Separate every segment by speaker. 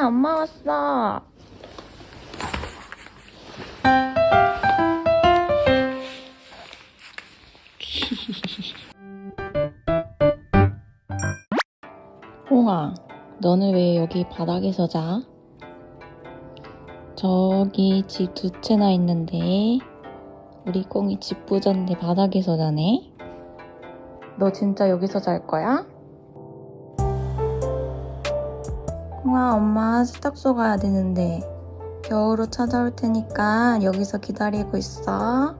Speaker 1: 꽁아, 엄마 왔어. 꽁아, 너는 왜 여기 바닥에서 자? 저기 집 두 채나 있는데 우리 꽁이 집 부졌는데 바닥에서 자네? 너 진짜 여기서 잘 거야? 꽁아 엄마 세탁소 가야 되는데. 겨울로 찾아올 테니까 여기서 기다리고 있어.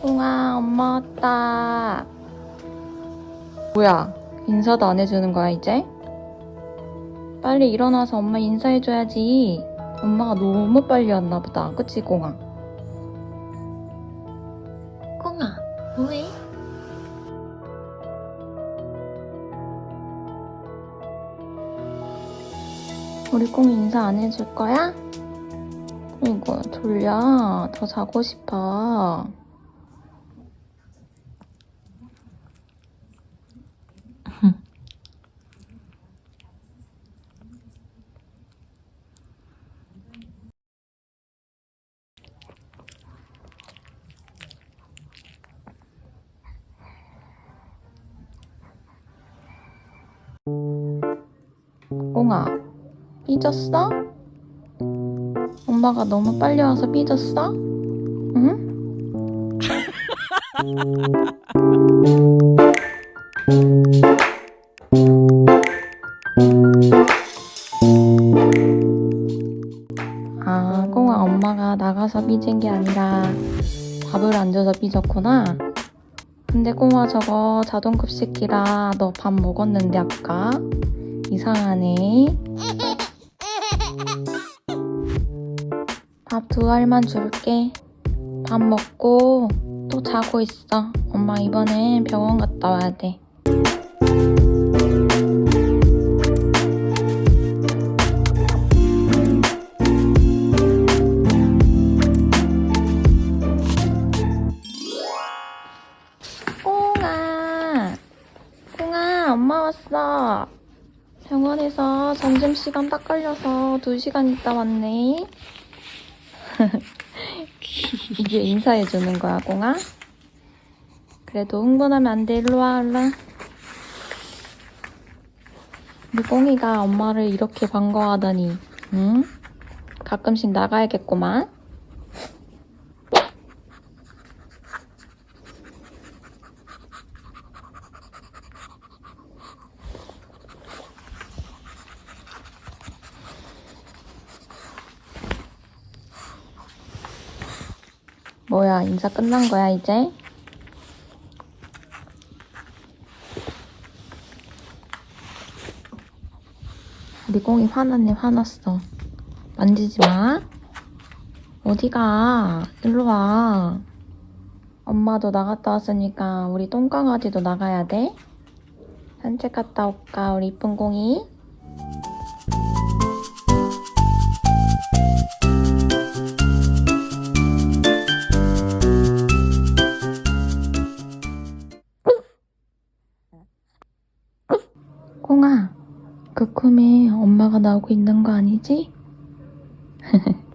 Speaker 1: 꽁아 엄마 왔다. 뭐야? 인사도 안 해주는 거야 이제? 빨리 일어나서 엄마 인사해줘야지. 엄마가 너무 빨리 왔나 보다. 그치 꽁아? 뭐해? 우리 꽁이 인사 안 해줄 거야? 이거 졸려 더 자고 싶어 꽁아, 삐졌어? 엄마가 너무 빨리 와서 삐졌어? 응? 아, 꽁아 엄마가 나가서 삐진 게 아니라 밥을 안 줘서 삐졌구나. 근데 꽁아 저거 자동 급식기라 너 밥 먹었는데 아까? 이상하네. 밥 두 알만 줄게. 밥 먹고 또 자고 있어. 엄마 이번엔 병원 갔다 와야 돼. 꽁아, 꽁아, 엄마 왔어. 병원에서 점심시간 딱 걸려서 2시간 있다 왔네. 이게 인사해주는 거야, 꽁아? 그래도 흥분하면 안 돼. 일로 와, 일로 와. 우리 꽁이가 엄마를 이렇게 반가워하다니, 응? 가끔씩 나가야겠구만. 뭐야, 인사 끝난 거야, 이제? 우리 꽁이 화났네, 화났어. 만지지 마. 어디가? 일로 와. 엄마도 나갔다 왔으니까 우리 똥강아지도 나가야 돼. 산책 갔다 올까, 우리 이쁜 꽁이? 그 꿈에 엄마가 나오고 있는 거 아니지?